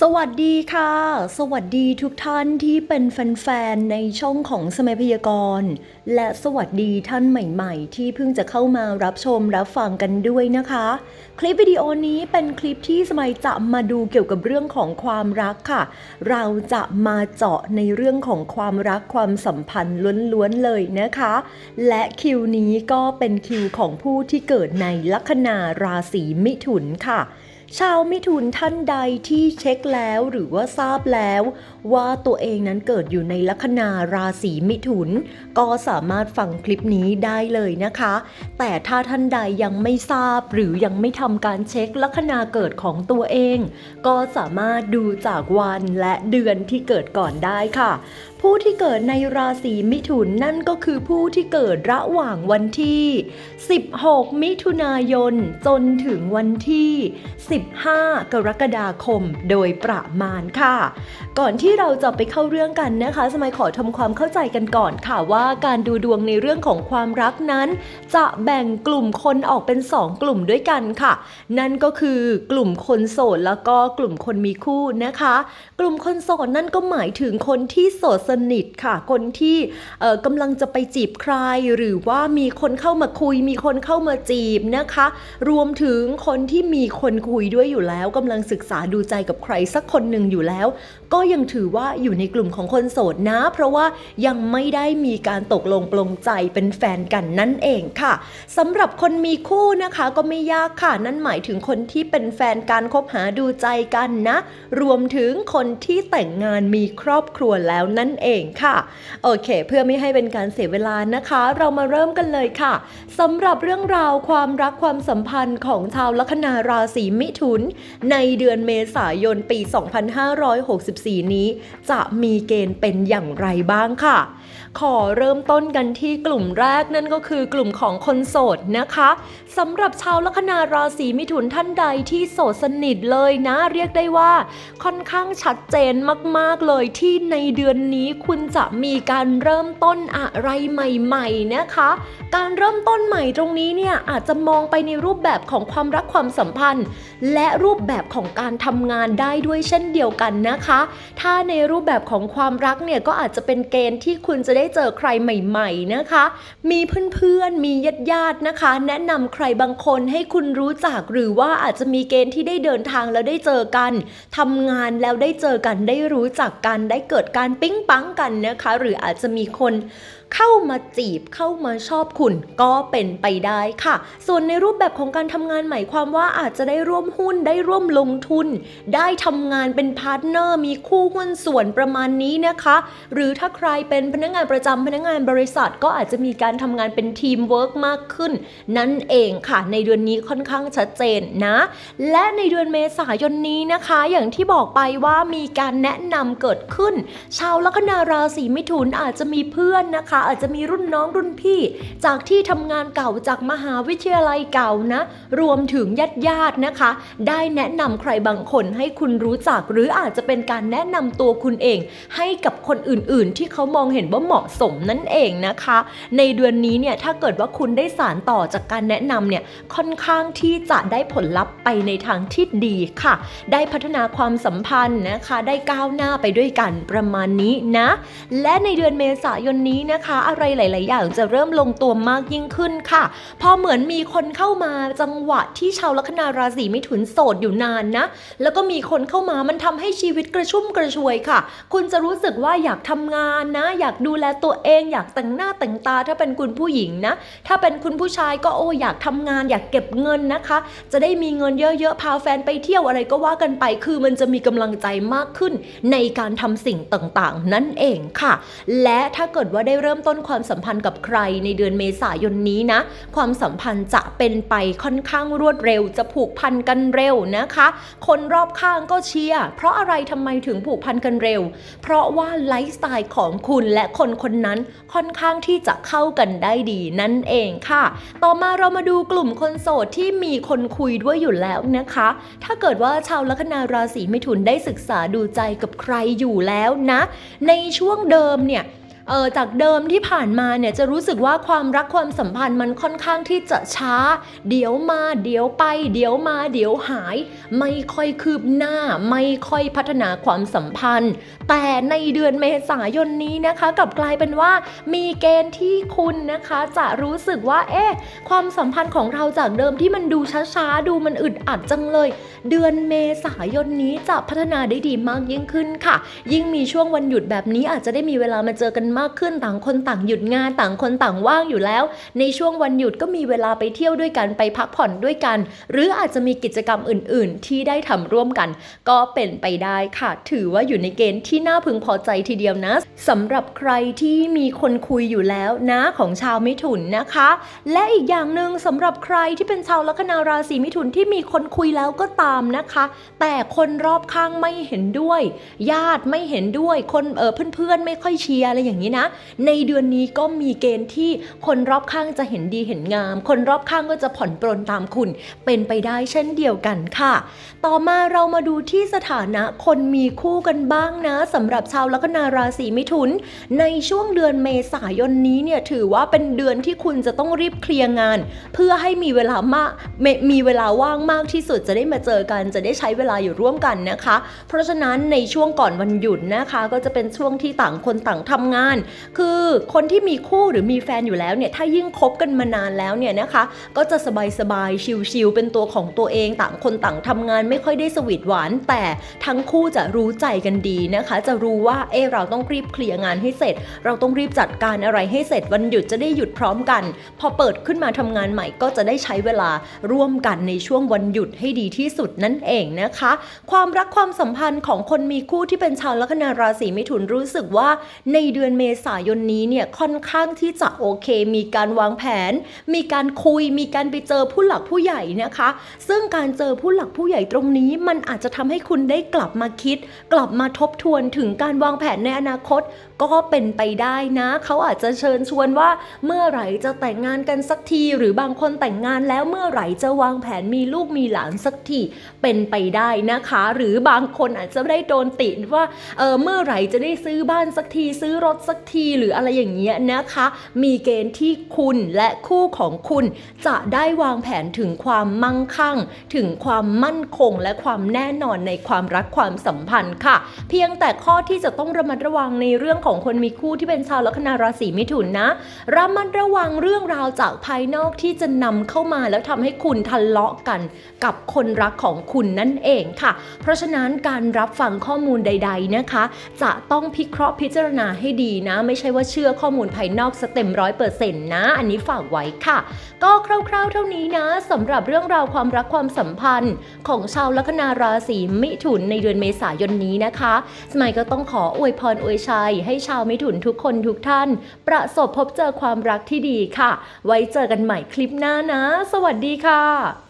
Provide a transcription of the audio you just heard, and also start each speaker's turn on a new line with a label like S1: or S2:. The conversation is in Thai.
S1: สวัสดีค่ะ สวัสดีทุกท่านที่เป็นแฟนๆในช่องของสมัยพยากรณ์ และสวัสดีท่านใหม่ๆ ที่เพิ่งจะเข้ามารับชมรับฟังกันด้วยนะคะ คลิปวิดีโอนี้เป็นคลิปที่สมัยจะมาดูเกี่ยวกับเรื่องของความรักค่ะ เราจะมาเจาะในเรื่องของความรักความสัมพันธ์ล้วนๆเลยนะคะ และคิวนี้ก็เป็นคิวของผู้ที่เกิดในลัคนาราศีมิถุนค่ะ ชาวมิถุนท่านใดที่เช็คแล้วหรือว่าทราบแล้ว ว่าตัวเองนั้นเกิดอยู่ในลัคนาราศีมิถุน ก็สามารถฟังคลิปนี้ได้เลยนะคะ แต่ถ้าท่านใดยังไม่ทราบหรือยังไม่ทำการเช็คลัคนาเกิดของตัวเอง ก็สามารถดูจากวันและเดือนที่เกิดก่อนได้ค่ะ ผู้ที่เกิดในราศีมิถุนนั่นก็คือผู้ที่เกิดระหว่างวันที่ 16 มิถุนายนจนถึงวันที่1 5 กรกฎาคมโดยประมาณค่ะ ก่อนที่เราจะไปเข้าเรื่องกันนะคะ สมัยขอทำความเข้าใจกันก่อนค่ะว่าการดูดวงในเรื่องของความรักนั้น จะแบ่งกลุ่มคนออกเป็น 2 กลุ่มด้วยกันค่ะ นั่นก็คือกลุ่มคนโสดแล้วก็กลุ่มคนมีคู่นะคะ กลุ่มคนโสดนั่นก็หมายถึงคนที่โสดสนิทค่ะ คนที่กำลังจะไปจีบใครหรือว่ามีคนเข้ามาคุย มีคนเข้ามาจีบนะคะ รวมถึงคนที่มีคนคุยด้วยอยู่แล้วกำลังศึกษาดูใจกับใครสักคนหนึ่งอยู่แล้ว ก็ยังถือว่าอยู่ในกลุ่มของคนโสดนะ เพราะว่ายังไม่ได้มีการตกลงปลงใจเป็นแฟนกันนั่นเองค่ะสำหรับคนมีคู่นะคะก็ไม่ยากค่ะ นั่นหมายถึงคนที่เป็นแฟนการคบหาดูใจกันนะ รวมถึงคนที่แต่งงานมีครอบครัวแล้วนั่นเองค่ะโอเค เพื่อไม่ให้เป็นการเสียเวลานะคะ เรามาเริ่มกันเลยค่ะสำหรับเรื่องราวความรักความสัมพันธ์ของชาวลัคนาราศีมิถุน ในเดือนเมษายนปี 2564 นี้ จะมีเกณฑ์เป็นอย่างไรบ้างค่ะ ขอเริ่มต้นกันที่กลุ่มแรกนั่นก็คือกลุ่มของคนโสดนะคะสำหรับชาวลัคนาราศีมิถุนท่านใดที่โสดสนิทเลยนะเรียกได้ว่า ค่อนข้างชัดเจนมากๆเลยที่ในเดือนนี้คุณจะมีการเริ่มต้นอะไรใหม่ๆนะคะ การเริ่มต้นใหม่ตรงนี้เนี่ยอาจจะมองไปในรูปแบบของความรักความสัมพันธ์และรูปแบบของการทำงานได้ด้วยเช่นเดียวกันนะคะ ถ้าในรูปแบบของความรักเนี่ยก็อาจจะเป็นเกณฑ์ที่คุณจะได้เจอใครใหม่ๆนะคะ มีเพื่อนๆ มีญาติๆนะคะ แนะนำใครบางคนให้คุณรู้จักหรือว่าอาจจะมีเกณฑ์ที่ได้เดินทางแล้วได้เจอกันทำงานแล้วได้เจอกันได้รู้จักกันได้เกิดการปิ๊งปังกันนะคะ หรืออาจจะมีคนเข้ามาจีบเข้ามาชอบคุณก็เป็นไปได้ค่ะ ส่วนในรูปแบบของการทำงานหมายความว่าอาจจะได้ร่วมหุ้นได้ร่วมลงทุน ได้ทำงานเป็นพาร์ทเนอร์มีคู่หุ้นส่วนประมาณนี้นะคะ หรือถ้าใครเป็นพนักงานประจำพนักงานบริษัท ก็อาจจะมีการทำงานเป็นทีมเวิร์กมากขึ้น นั่นเองค่ะ ในเดือนนี้ค่อนข้างชัดเจนนะ และในเดือนเมษายนนี้นะคะ อย่างที่บอกไปว่ามีการแนะนำเกิดขึ้น ชาวลัคนาราศีมิถุนอาจจะมีเพื่อนนะคะ อาจจะมีรุ่นน้องรุ่นพี่ จากที่ทำงานเก่าจากมหาวิทยาลัยเก่านะ รวมถึงญาติญาติๆนะคะได้แนะนำใครบางคนให้คุณรู้จัก หรืออาจจะเป็นการแนะนำตัวคุณเอง ให้กับคนอื่นๆ ที่เขามองเห็นว่าเหมาะสมนั่นเองนะคะ ในเดือนนี้เนี่ยถ้าเกิดว่าคุณได้สารต่อจากการแนะนำเนี่ยค่อนข้างที่จะได้ผลลัพธ์ไปในทางที่ดีค่ะ ได้พัฒนาความสัมพันธ์นะคะ ได้ก้าวหน้าไปด้วยกันประมาณนี้นะ และในเดือนเมษายนนี้นะคะ อะไรหลาย ๆ อย่างจะเริ่มลงตัวมากยิ่งขึ้นค่ะ พอเหมือนมีคนเข้ามาจังหวะที่ชาวลัคนาราศีมิถุนโสดอยู่นานนะ แล้วก็มีคนเข้ามามันทำให้ชีวิตกระชุ่มกระชวยค่ะ คุณจะรู้สึกว่าอยากทำงานนะ อยากดูแลตัวเอง อยากแต่งหน้าแต่งตาถ้าเป็นคุณผู้หญิงนะ ถ้าเป็นคุณผู้ชายก็โอ้อยากทำงาน อยากเก็บเงินนะคะ จะได้มีเงินเยอะๆพาแฟนไปเที่ยวอะไรก็ว่ากันไป คือมันจะมีกำลังใจมากขึ้น ในการทำสิ่งต่างๆ นั่นเองค่ะ และถ้าเกิดว่าได้เริ่มต้นความสัมพันธ์กับใครในเดือนเมษายนนี้นะ ความสัมพันธ์จะเป็นไปค่อนข้างรวดเร็วจะผูกพันกันเร็วนะคะ คนรอบข้างก็เชียร์ เพราะอะไรทำไมถึงผูกพันกันเร็ว เพราะว่าไลฟ์สไตล์ของคุณและคนคนนั้นค่อนข้างที่จะเข้ากันได้ดีนั่นเองค่ะ ต่อมาเรามาดูกลุ่มคนโสดที่มีคนคุยด้วยอยู่แล้วนะคะ ถ้าเกิดว่าชาวลัคนาราศีมิถุนได้ศึกษาดูใจกับใครอยู่แล้วนะ ในช่วงเดิมเนี่ย เออจากเดิมที่ผ่านมาเนี่ยจะรู้สึกว่าความรักความสัมพันธ์มันค่อนข้างที่จะช้า เดี๋ยวมาเดี๋ยวไป เดี๋ยวมาเดี๋ยวหาย ไม่ค่อยคืบหน้า ไม่ค่อยพัฒนาความสัมพันธ์ แต่ในเดือนเมษายนนี้นะคะกลับกลายเป็นว่ามีเกณฑ์ที่คุณนะคะจะรู้สึกว่าเอ๊ะความสัมพันธ์ของเราจากเดิมที่มันดูช้าๆดูมันอึดอัดจังเลย เดือนเมษายนนี้จะพัฒนาได้ดีมากยิ่งขึ้นค่ะ ยิ่งมีช่วงวันหยุดแบบนี้อาจจะได้มีเวลามาเจอกันมากขึ้นต่างคนต่างหยุดงานต่างคนต่างว่างอยู่แล้ว ในช่วงวันหยุดก็มีเวลาไปเที่ยวด้วยกันไปพักผ่อนด้วยกัน หรืออาจจะมีกิจกรรมอื่น ๆ ที่ได้ทำร่วมกัน ก็เป็นไปได้ค่ะ ถือว่าอยู่ในเกณฑ์ที่น่าพึงพอใจทีเดียวนะสำหรับใครที่มีคนคุยอยู่แล้วนะของชาวมิถุนนะคะ และอีกอย่างหนึ่งสำหรับใครที่เป็นชาวลัคนาราศีมิถุนที่มีคนคุยแล้วก็ตามนะคะ แต่คนรอบข้างไม่เห็นด้วย ญาติไม่เห็นด้วยคนเออเพื่อนๆไม่ค่อยเชียร์อะไรอย่างนี้นะ ในเดือนนี้ก็มีเกณฑ์ที่คนรอบข้างจะเห็นดีเห็นงาม คนรอบข้างก็จะผ่อนปรนตามคุณ เป็นไปได้เช่นเดียวกันค่ะ ต่อมาเรามาดูที่สถานะคนมีคู่กันบ้างนะสำหรับชาวลัคนาราศีมิถุน ในช่วงเดือนเมษายนนี้เนี่ยถือว่าเป็นเดือนที่คุณจะต้องรีบเคลียร์งาน เพื่อให้มีเวลามากมมีเวลาว่างมากที่สุดจะได้มาเจอกัน จะได้ใช้เวลาอยู่ร่วมกันนะคะ เพราะฉะนั้นในช่วงก่อนวันหยุดนะคะ ก็จะเป็นช่วงที่ต่างคนต่างทำงานคือคนที่มีคู่หรือมีแฟนอยู่แล้วเนี่ยถ้ายิ่งคบกันมานานแล้วเนี่ยนะคะ ก็จะสบายสบายๆชิลๆเป็นตัวของตัวเองต่างคนต่างทำงานไม่ค่อยได้สวีทหวาน แต่ทั้งคู่จะรู้ใจกันดีนะคะ จะรู้ว่าเออเราต้องรีบเคลียร์งานให้เสร็จ เราต้องรีบจัดการอะไรให้เสร็จวันหยุดจะได้หยุดพร้อมกัน พอเปิดขึ้นมาทำงานใหม่ก็จะได้ใช้เวลาร่วมกันในช่วงวันหยุดให้ดีที่สุดนั่นเองนะคะ ความรักความสัมพันธ์ของคนมีคู่ที่เป็นชาวลัคนาราศีมิถุนรู้สึกว่าในเดือนเมมษายนนี้เนี่ยค่อนข้างที่จะโอเค มีการวางแผน มีการคุย มีการไปเจอผู้หลักผู้ใหญ่นะคะ ซึ่งการเจอผู้หลักผู้ใหญ่ตรงนี้ มันอาจจะทำให้คุณได้กลับมาคิด กลับมาทบทวนถึงการวางแผนในอนาคตก็เป็นไปได้นะ เขาอาจจะเชิญชวนว่า เมื่อไหร่จะแต่งงานกันสักที หรือบางคนแต่งงานแล้วเมื่อไหร่จะวางแผนมีลูกมีหลานสักทีเป็นไปได้นะคะ หรือบางคนอาจจะได้โดนติดว่าเออเมื่อไหร่จะได้ซื้อบ้านสักทีซื้อรถสักทีหรืออะไรอย่างเงี้ยนะคะ มีเกณฑ์ที่คุณและคู่ของคุณจะได้วางแผนถึงความมั่งคั่ง ถึงความมั่นคงและความแน่นอนในความรักความสัมพันธ์ค่ะ เพียงแต่ข้อที่จะต้องระมัดระวังในเรื่องของคนมีคู่ที่เป็นชาวลัคนาราศีมิถุนนะระมัดระวังเรื่องราวจากภายนอกที่จะนำเข้ามาแล้วทำให้คุณทะเลาะกันกับคนรักของคุณนั่นเองค่ะ เพราะฉะนั้นการรับฟังข้อมูลใด ๆนะคะ จะต้องพิเคราะห์พิจารณาให้ดีนะ ไม่ใช่ว่าเชื่อข้อมูลภายนอกสเต็มร้อยเปอร์เซ็นต์นะ อันนี้ฝากไว้ค่ะ ก็คร่าว ๆ เท่านี้นะสำหรับเรื่องราวความรักความสัมพันธ์ ของชาวลัคนาราศีมิถุนในเดือนเมษายนนี้นะคะ สมัยก็ต้องขออวยพรอวยชัยใหให้ชาวมิถุนทุกคนทุกท่าน ประสบพบเจอความรักที่ดีค่ะ ไว้เจอกันใหม่คลิปหน้านะ สวัสดีค่ะ